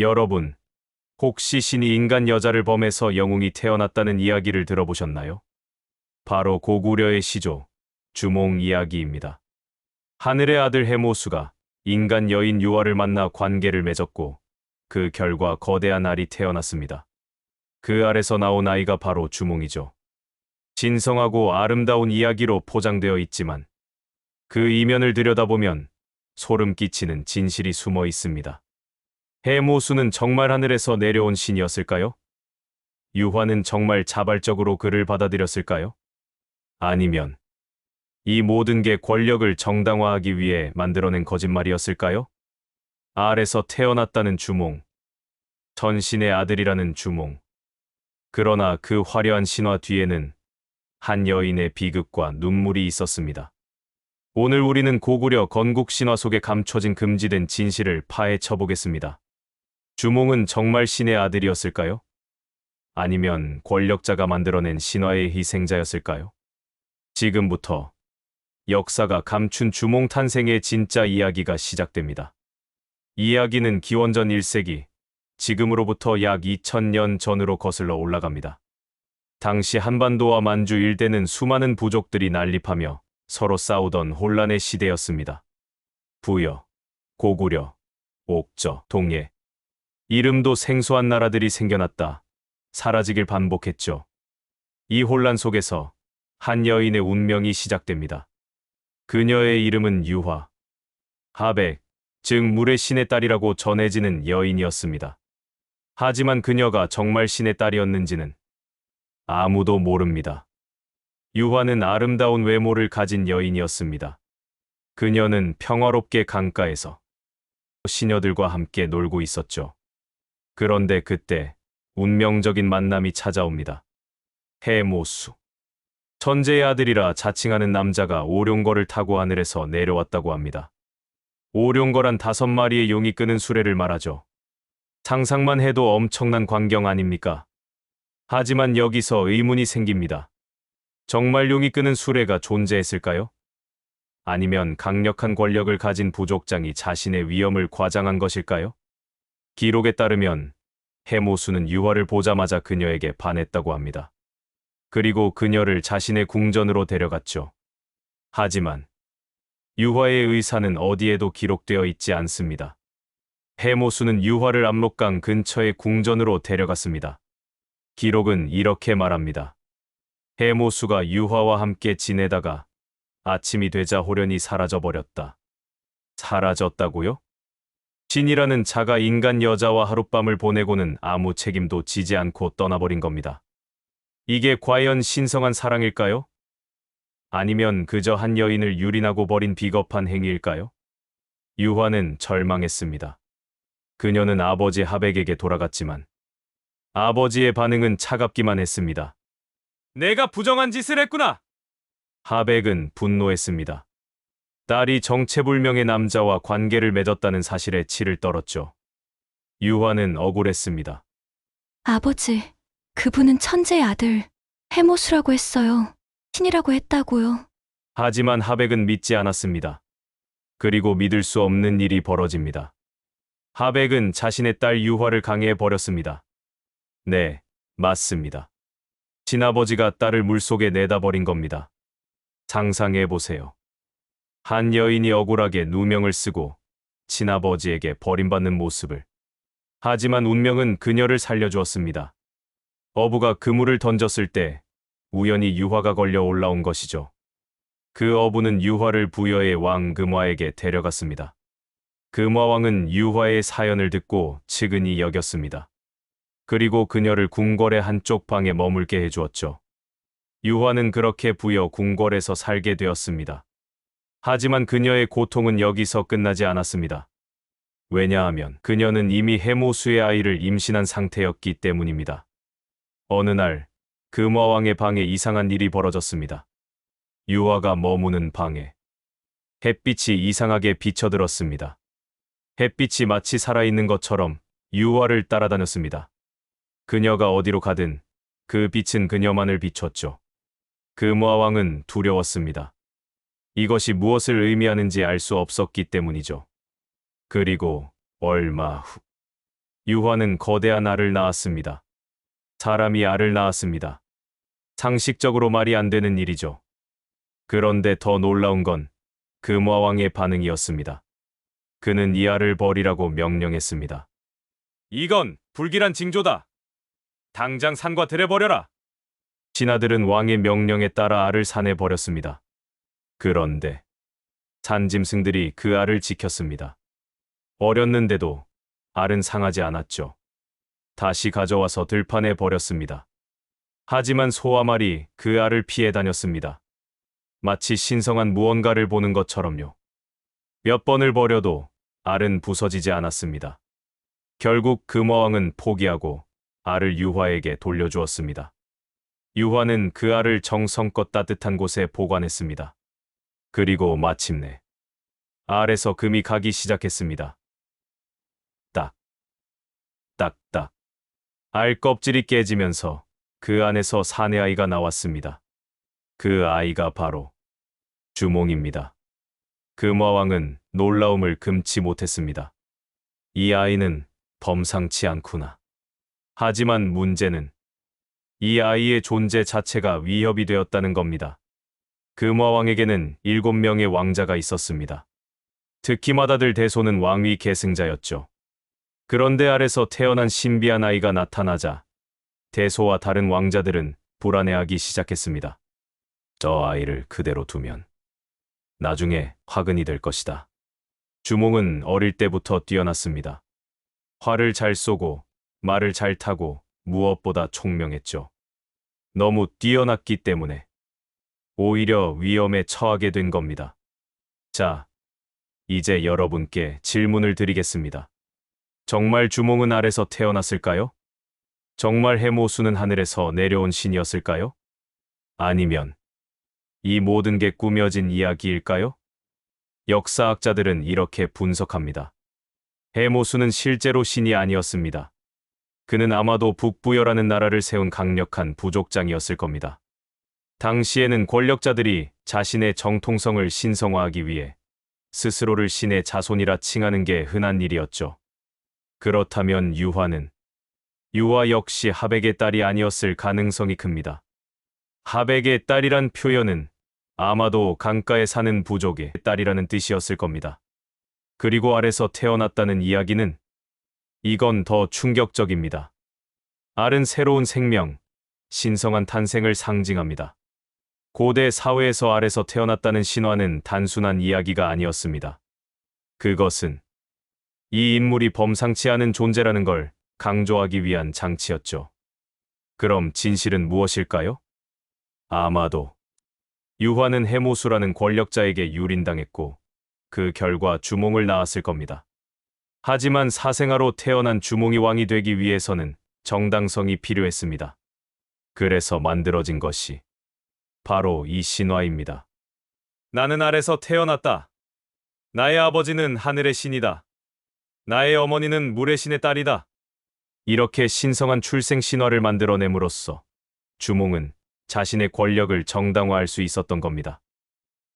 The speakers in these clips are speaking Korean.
여러분, 혹시 신이 인간 여자를 범해서 영웅이 태어났다는 이야기를 들어보셨나요? 바로 고구려의 시조, 주몽 이야기입니다. 하늘의 아들 해모수가 인간 여인 유아를 만나 관계를 맺었고 그 결과 거대한 알이 태어났습니다. 그 알에서 나온 아이가 바로 주몽이죠. 진성하고 아름다운 이야기로 포장되어 있지만 그 이면을 들여다보면 소름 끼치는 진실이 숨어 있습니다. 해모수는 정말 하늘에서 내려온 신이었을까요? 유화는 정말 자발적으로 그를 받아들였을까요? 아니면 이 모든 게 권력을 정당화하기 위해 만들어낸 거짓말이었을까요? 알에서 태어났다는 주몽, 전신의 아들이라는 주몽. 그러나 그 화려한 신화 뒤에는 한 여인의 비극과 눈물이 있었습니다. 오늘 우리는 고구려 건국 신화 속에 감춰진 금지된 진실을 파헤쳐 보겠습니다. 주몽은 정말 신의 아들이었을까요? 아니면 권력자가 만들어낸 신화의 희생자였을까요? 지금부터 역사가 감춘 주몽 탄생의 진짜 이야기가 시작됩니다. 이야기는 기원전 1세기, 지금으로부터 약 2000년 전으로 거슬러 올라갑니다. 당시 한반도와 만주 일대는 수많은 부족들이 난립하며 서로 싸우던 혼란의 시대였습니다. 부여, 고구려, 옥저, 동예. 이름도 생소한 나라들이 생겨났다. 사라지길 반복했죠. 이 혼란 속에서 한 여인의 운명이 시작됩니다. 그녀의 이름은 유화. 하백, 즉 물의 신의 딸이라고 전해지는 여인이었습니다. 하지만 그녀가 정말 신의 딸이었는지는 아무도 모릅니다. 유화는 아름다운 외모를 가진 여인이었습니다. 그녀는 평화롭게 강가에서 시녀들과 함께 놀고 있었죠. 그런데 그때 운명적인 만남이 찾아옵니다. 해모수. 천재의 아들이라 자칭하는 남자가 오룡거를 타고 하늘에서 내려왔다고 합니다. 오룡거란 다섯 마리의 용이 끄는 수레를 말하죠. 상상만 해도 엄청난 광경 아닙니까? 하지만 여기서 의문이 생깁니다. 정말 용이 끄는 수레가 존재했을까요? 아니면 강력한 권력을 가진 부족장이 자신의 위험을 과장한 것일까요? 기록에 따르면 해모수는 유화를 보자마자 그녀에게 반했다고 합니다. 그리고 그녀를 자신의 궁전으로 데려갔죠. 하지만 유화의 의사는 어디에도 기록되어 있지 않습니다. 해모수는 유화를 압록강 근처의 궁전으로 데려갔습니다. 기록은 이렇게 말합니다. 해모수가 유화와 함께 지내다가 아침이 되자 호련히 사라져버렸다. 사라졌다고요? 신이라는 자가 인간 여자와 하룻밤을 보내고는 아무 책임도 지지 않고 떠나버린 겁니다. 이게 과연 신성한 사랑일까요? 아니면 그저 한 여인을 유린하고 버린 비겁한 행위일까요? 유화는 절망했습니다. 그녀는 아버지 하백에게 돌아갔지만 아버지의 반응은 차갑기만 했습니다. 내가 부정한 짓을 했구나! 하백은 분노했습니다. 딸이 정체불명의 남자와 관계를 맺었다는 사실에 치를 떨었죠. 유화는 억울했습니다. 아버지, 그분은 천재의 아들, 해모수라고 했어요. 신이라고 했다고요. 하지만 하백은 믿지 않았습니다. 그리고 믿을 수 없는 일이 벌어집니다. 하백은 자신의 딸 유화를 강해해 버렸습니다. 네, 맞습니다. 친아버지가 딸을 물속에 내다버린 겁니다. 상상해 보세요. 한 여인이 억울하게 누명을 쓰고 친아버지에게 버림받는 모습을. 하지만 운명은 그녀를 살려주었습니다. 어부가 그물을 던졌을 때 우연히 유화가 걸려 올라온 것이죠. 그 어부는 유화를 부여의 왕 금화에게 데려갔습니다. 금화왕은 유화의 사연을 듣고 측은히 여겼습니다. 그리고 그녀를 궁궐의 한쪽 방에 머물게 해주었죠. 유화는 그렇게 부여 궁궐에서 살게 되었습니다. 하지만 그녀의 고통은 여기서 끝나지 않았습니다. 왜냐하면 그녀는 이미 해모수의 아이를 임신한 상태였기 때문입니다. 어느 날 금화왕의 방에 이상한 일이 벌어졌습니다. 유화가 머무는 방에 햇빛이 이상하게 비쳐들었습니다. 햇빛이 마치 살아있는 것처럼 유화를 따라다녔습니다. 그녀가 어디로 가든 그 빛은 그녀만을 비췄죠. 금화왕은 두려웠습니다. 이것이 무엇을 의미하는지 알 수 없었기 때문이죠. 그리고 얼마 후 유화는 거대한 알을 낳았습니다. 사람이 알을 낳았습니다. 상식적으로 말이 안 되는 일이죠. 그런데 더 놀라운 건 금화왕의 반응이었습니다. 그는 이 알을 버리라고 명령했습니다. 이건 불길한 징조다. 당장 산과 들에 버려라. 신하들은 왕의 명령에 따라 알을 산에 버렸습니다. 그런데 산짐승들이 그 알을 지켰습니다. 어렸는데도 알은 상하지 않았죠. 다시 가져와서 들판에 버렸습니다. 하지만 소와 말이 그 알을 피해 다녔습니다. 마치 신성한 무언가를 보는 것처럼요. 몇 번을 버려도 알은 부서지지 않았습니다. 결국 금화왕은 포기하고 알을 유화에게 돌려주었습니다. 유화는 그 알을 정성껏 따뜻한 곳에 보관했습니다. 그리고 마침내 알에서 금이 가기 시작했습니다. 딱, 딱, 딱. 알 껍질이 깨지면서 그 안에서 사내 아이가 나왔습니다. 그 아이가 바로 주몽입니다. 금화왕은 놀라움을 금치 못했습니다. 이 아이는 범상치 않구나. 하지만 문제는 이 아이의 존재 자체가 위협이 되었다는 겁니다. 금화왕에게는 일곱 명의 왕자가 있었습니다. 특히 마다들 대소는 왕위 계승자였죠. 그런데 아래서 태어난 신비한 아이가 나타나자 대소와 다른 왕자들은 불안해하기 시작했습니다. 저 아이를 그대로 두면 나중에 화근이 될 것이다. 주몽은 어릴 때부터 뛰어났습니다. 활을 잘 쏘고 말을 잘 타고 무엇보다 총명했죠. 너무 뛰어났기 때문에 오히려 위험에 처하게 된 겁니다. 자, 이제 여러분께 질문을 드리겠습니다. 정말 주몽은 알에서 태어났을까요? 정말 해모수는 하늘에서 내려온 신이었을까요? 아니면 이 모든 게 꾸며진 이야기일까요? 역사학자들은 이렇게 분석합니다. 해모수는 실제로 신이 아니었습니다. 그는 아마도 북부여라는 나라를 세운 강력한 부족장이었을 겁니다. 당시에는 권력자들이 자신의 정통성을 신성화하기 위해 스스로를 신의 자손이라 칭하는 게 흔한 일이었죠. 그렇다면 유화는 유화 역시 하백의 딸이 아니었을 가능성이 큽니다. 하백의 딸이란 표현은 아마도 강가에 사는 부족의 딸이라는 뜻이었을 겁니다. 그리고 알에서 태어났다는 이야기는 이건 더 충격적입니다. 알은 새로운 생명, 신성한 탄생을 상징합니다. 고대 사회에서 알에서 태어났다는 신화는 단순한 이야기가 아니었습니다. 그것은 이 인물이 범상치 않은 존재라는 걸 강조하기 위한 장치였죠. 그럼 진실은 무엇일까요? 아마도 유화는 해모수라는 권력자에게 유린당했고 그 결과 주몽을 낳았을 겁니다. 하지만 사생아로 태어난 주몽이 왕이 되기 위해서는 정당성이 필요했습니다. 그래서 만들어진 것이 바로 이 신화입니다. 나는 알에서 태어났다. 나의 아버지는 하늘의 신이다. 나의 어머니는 물의 신의 딸이다. 이렇게 신성한 출생 신화를 만들어냄으로써 주몽은 자신의 권력을 정당화할 수 있었던 겁니다.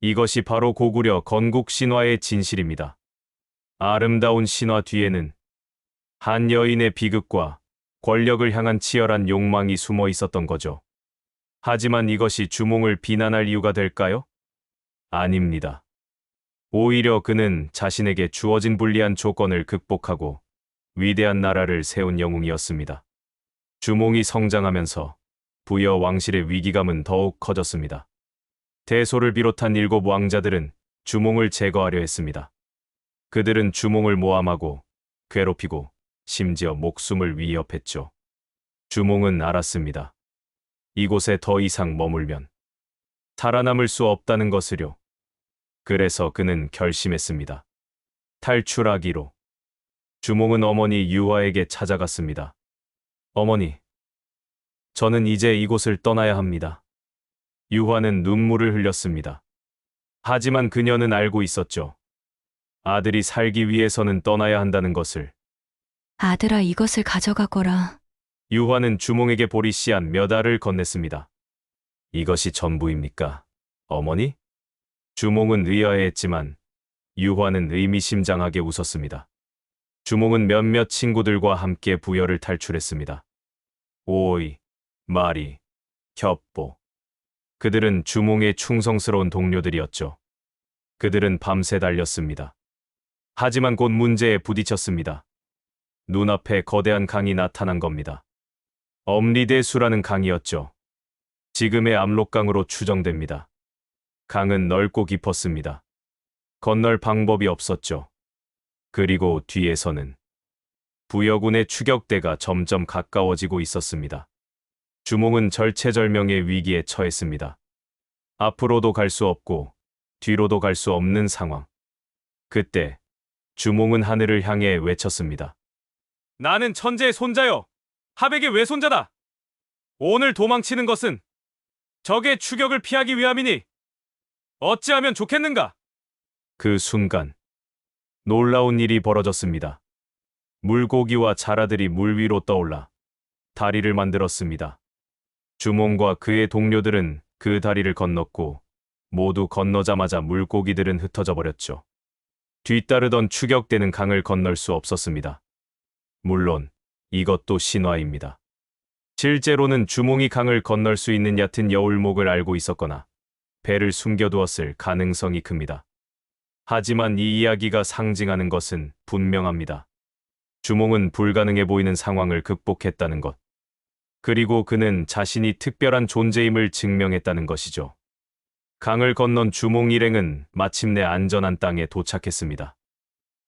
이것이 바로 고구려 건국 신화의 진실입니다. 아름다운 신화 뒤에는 한 여인의 비극과 권력을 향한 치열한 욕망이 숨어 있었던 거죠. 하지만 이것이 주몽을 비난할 이유가 될까요? 아닙니다. 오히려 그는 자신에게 주어진 불리한 조건을 극복하고 위대한 나라를 세운 영웅이었습니다. 주몽이 성장하면서 부여 왕실의 위기감은 더욱 커졌습니다. 대소를 비롯한 일곱 왕자들은 주몽을 제거하려 했습니다. 그들은 주몽을 모함하고 괴롭히고 심지어 목숨을 위협했죠. 주몽은 알았습니다. 이곳에 더 이상 머물면 살아남을 수 없다는 것을요. 그래서 그는 결심했습니다. 탈출하기로. 주몽은 어머니 유화에게 찾아갔습니다. 어머니, 저는 이제 이곳을 떠나야 합니다. 유화는 눈물을 흘렸습니다. 하지만 그녀는 알고 있었죠. 아들이 살기 위해서는 떠나야 한다는 것을. 아들아 이것을 가져가거라. 유화는 주몽에게 보리씨한 몇 알을 건넸습니다. 이것이 전부입니까? 어머니? 주몽은 의아해했지만 유화는 의미심장하게 웃었습니다. 주몽은 몇몇 친구들과 함께 부여를 탈출했습니다. 오이, 마리, 겹보. 그들은 주몽의 충성스러운 동료들이었죠. 그들은 밤새 달렸습니다. 하지만 곧 문제에 부딪혔습니다. 눈앞에 거대한 강이 나타난 겁니다. 엄리대수라는 강이었죠. 지금의 압록강으로 추정됩니다. 강은 넓고 깊었습니다. 건널 방법이 없었죠. 그리고 뒤에서는 부여군의 추격대가 점점 가까워지고 있었습니다. 주몽은 절체절명의 위기에 처했습니다. 앞으로도 갈 수 없고 뒤로도 갈 수 없는 상황. 그때 주몽은 하늘을 향해 외쳤습니다. 나는 천재의 손자요. 하백의 외손자다. 오늘 도망치는 것은 적의 추격을 피하기 위함이니 어찌하면 좋겠는가? 그 순간 놀라운 일이 벌어졌습니다. 물고기와 자라들이 물 위로 떠올라 다리를 만들었습니다. 주몽과 그의 동료들은 그 다리를 건넜고 모두 건너자마자 물고기들은 흩어져 버렸죠. 뒤따르던 추격되는 강을 건널 수 없었습니다. 물론 이것도 신화입니다. 실제로는 주몽이 강을 건널 수 있는 얕은 여울목을 알고 있었거나 배를 숨겨두었을 가능성이 큽니다. 하지만 이 이야기가 상징하는 것은 분명합니다. 주몽은 불가능해 보이는 상황을 극복했다는 것. 그리고 그는 자신이 특별한 존재임을 증명했다는 것이죠. 강을 건넌 주몽 일행은 마침내 안전한 땅에 도착했습니다.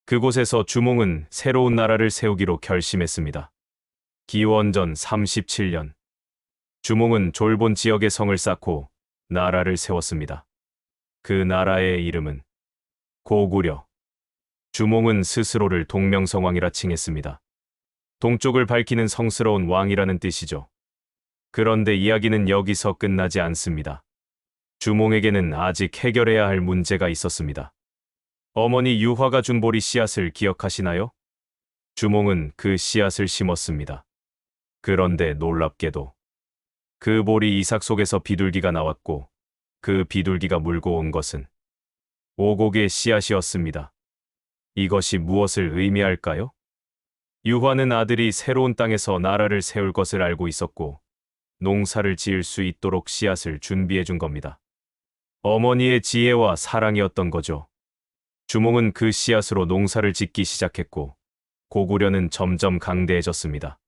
그곳에서 주몽은 새로운 나라를 세우기로 결심했습니다. 기원전 37년. 주몽은 졸본 지역에 성을 쌓고 나라를 세웠습니다. 그 나라의 이름은 고구려. 주몽은 스스로를 동명성왕이라 칭했습니다. 동쪽을 밝히는 성스러운 왕이라는 뜻이죠. 그런데 이야기는 여기서 끝나지 않습니다. 주몽에게는 아직 해결해야 할 문제가 있었습니다. 어머니 유화가 준 보리 씨앗을 기억하시나요? 주몽은 그 씨앗을 심었습니다. 그런데 놀랍게도 그 보리 이삭 속에서 비둘기가 나왔고 그 비둘기가 물고 온 것은 오곡의 씨앗이었습니다. 이것이 무엇을 의미할까요? 유화는 아들이 새로운 땅에서 나라를 세울 것을 알고 있었고 농사를 지을 수 있도록 씨앗을 준비해 준 겁니다. 어머니의 지혜와 사랑이었던 거죠. 주몽은 그 씨앗으로 농사를 짓기 시작했고 고구려는 점점 강대해졌습니다.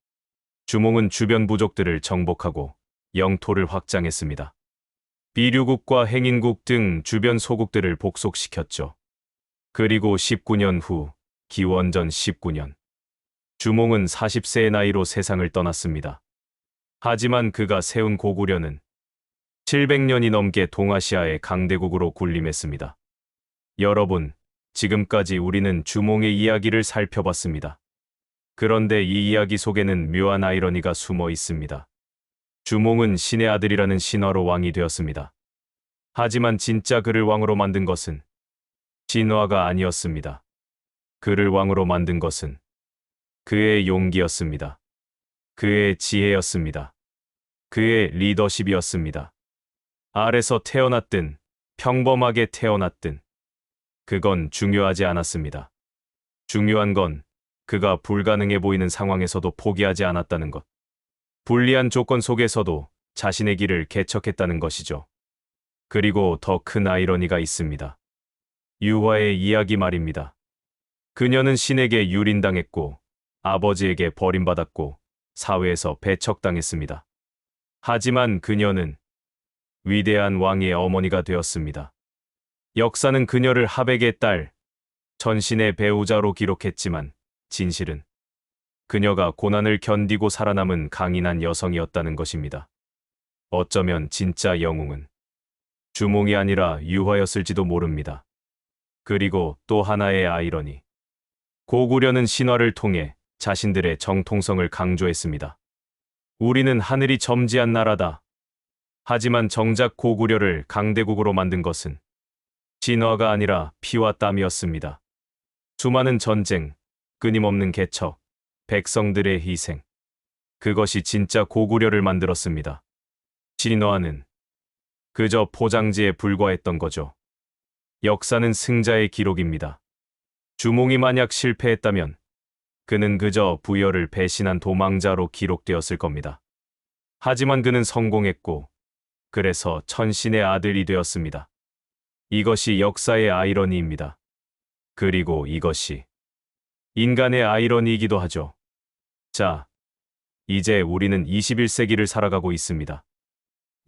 주몽은 주변 부족들을 정복하고 영토를 확장했습니다. 비류국과 행인국 등 주변 소국들을 복속시켰죠. 그리고 19년 후 기원전 19년 주몽은 40세의 나이로 세상을 떠났습니다. 하지만 그가 세운 고구려는 700년이 넘게 동아시아의 강대국으로 군림했습니다. 여러분, 지금까지 우리는 주몽의 이야기를 살펴봤습니다. 그런데 이 이야기 속에는 묘한 아이러니가 숨어 있습니다. 주몽은 신의 아들이라는 신화로 왕이 되었습니다. 하지만 진짜 그를 왕으로 만든 것은 진화가 아니었습니다. 그를 왕으로 만든 것은 그의 용기였습니다. 그의 지혜였습니다. 그의 리더십이었습니다. 아래서 태어났든 평범하게 태어났든 그건 중요하지 않았습니다. 중요한 건 그가 불가능해 보이는 상황에서도 포기하지 않았다는 것. 불리한 조건 속에서도 자신의 길을 개척했다는 것이죠. 그리고 더 큰 아이러니가 있습니다. 유화의 이야기 말입니다. 그녀는 신에게 유린당했고 아버지에게 버림받았고 사회에서 배척당했습니다. 하지만 그녀는 위대한 왕의 어머니가 되었습니다. 역사는 그녀를 하백의 딸, 전신의 배우자로 기록했지만 진실은 그녀가 고난을 견디고 살아남은 강인한 여성이었다는 것입니다. 어쩌면 진짜 영웅은 주몽이 아니라 유화였을지도 모릅니다. 그리고 또 하나의 아이러니. 고구려는 신화를 통해 자신들의 정통성을 강조했습니다. 우리는 하늘이 점지한 나라다. 하지만 정작 고구려를 강대국으로 만든 것은 진화가 아니라 피와 땀이었습니다. 수많은 전쟁, 끊임없는 개척, 백성들의 희생. 그것이 진짜 고구려를 만들었습니다. 진화는 그저 포장지에 불과했던 거죠. 역사는 승자의 기록입니다. 주몽이 만약 실패했다면 그는 그저 부여를 배신한 도망자로 기록되었을 겁니다. 하지만 그는 성공했고, 그래서 천신의 아들이 되었습니다. 이것이 역사의 아이러니입니다. 그리고 이것이 인간의 아이러니이기도 하죠. 자, 이제 우리는 21세기를 살아가고 있습니다.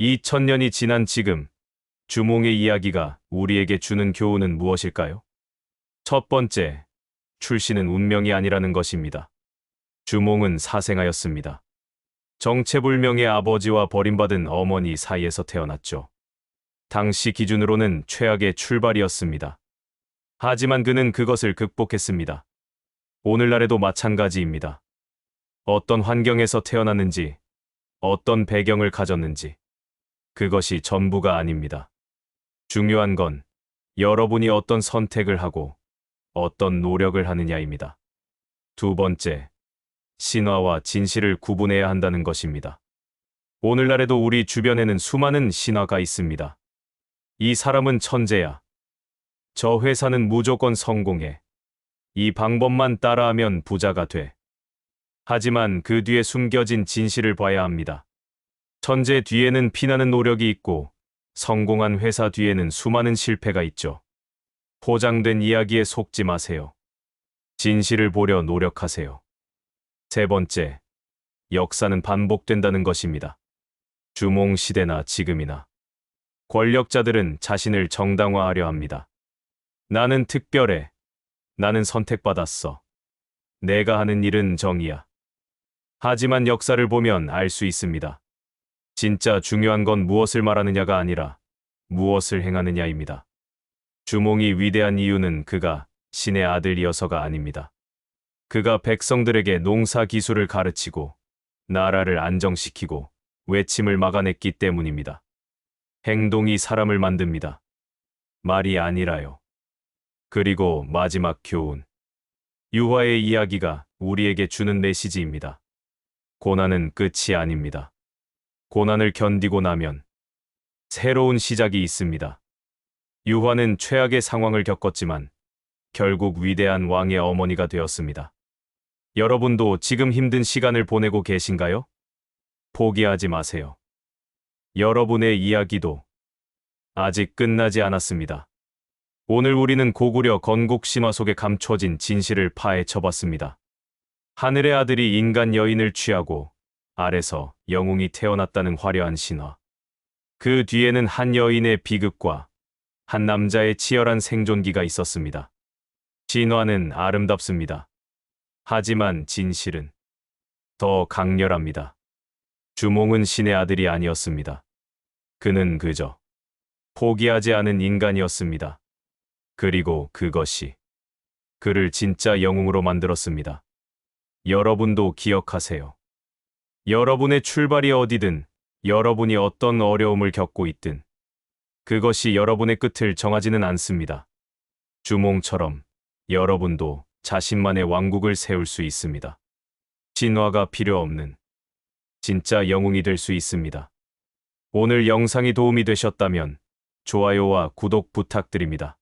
2000년이 지난 지금, 주몽의 이야기가 우리에게 주는 교훈은 무엇일까요? 첫 번째, 출신은 운명이 아니라는 것입니다. 주몽은 사생하였습니다. 정체불명의 아버지와 버림받은 어머니 사이에서 태어났죠. 당시 기준으로는 최악의 출발이었습니다. 하지만 그는 그것을 극복했습니다. 오늘날에도 마찬가지입니다. 어떤 환경에서 태어났는지, 어떤 배경을 가졌는지, 그것이 전부가 아닙니다. 중요한 건 여러분이 어떤 선택을 하고 어떤 노력을 하느냐입니다. 두 번째, 신화와 진실을 구분해야 한다는 것입니다. 오늘날에도 우리 주변에는 수많은 신화가 있습니다. 이 사람은 천재야. 저 회사는 무조건 성공해. 이 방법만 따라하면 부자가 돼. 하지만 그 뒤에 숨겨진 진실을 봐야 합니다. 천재 뒤에는 피나는 노력이 있고 성공한 회사 뒤에는 수많은 실패가 있죠. 포장된 이야기에 속지 마세요. 진실을 보려 노력하세요. 세 번째, 역사는 반복된다는 것입니다. 주몽 시대나 지금이나 권력자들은 자신을 정당화하려 합니다. 나는 특별해. 나는 선택받았어. 내가 하는 일은 정의야. 하지만 역사를 보면 알 수 있습니다. 진짜 중요한 건 무엇을 말하느냐가 아니라 무엇을 행하느냐입니다. 주몽이 위대한 이유는 그가 신의 아들이어서가 아닙니다. 그가 백성들에게 농사 기술을 가르치고 나라를 안정시키고 외침을 막아냈기 때문입니다. 행동이 사람을 만듭니다. 말이 아니라요. 그리고 마지막 교훈. 유화의 이야기가 우리에게 주는 메시지입니다. 고난은 끝이 아닙니다. 고난을 견디고 나면 새로운 시작이 있습니다. 유화는 최악의 상황을 겪었지만 결국 위대한 왕의 어머니가 되었습니다. 여러분도 지금 힘든 시간을 보내고 계신가요? 포기하지 마세요. 여러분의 이야기도 아직 끝나지 않았습니다. 오늘 우리는 고구려 건국 신화 속에 감춰진 진실을 파헤쳐 봤습니다. 하늘의 아들이 인간 여인을 취하고 아래서 영웅이 태어났다는 화려한 신화. 그 뒤에는 한 여인의 비극과 한 남자의 치열한 생존기가 있었습니다. 진화는 아름답습니다. 하지만 진실은 더 강렬합니다. 주몽은 신의 아들이 아니었습니다. 그는 그저 포기하지 않은 인간이었습니다. 그리고 그것이 그를 진짜 영웅으로 만들었습니다. 여러분도 기억하세요. 여러분의 출발이 어디든, 여러분이 어떤 어려움을 겪고 있든, 그것이 여러분의 끝을 정하지는 않습니다. 주몽처럼 여러분도 자신만의 왕국을 세울 수 있습니다. 진화가 필요 없는 진짜 영웅이 될 수 있습니다. 오늘 영상이 도움이 되셨다면 좋아요와 구독 부탁드립니다.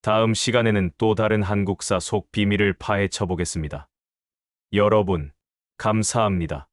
다음 시간에는 또 다른 한국사 속 비밀을 파헤쳐 보겠습니다. 여러분, 감사합니다.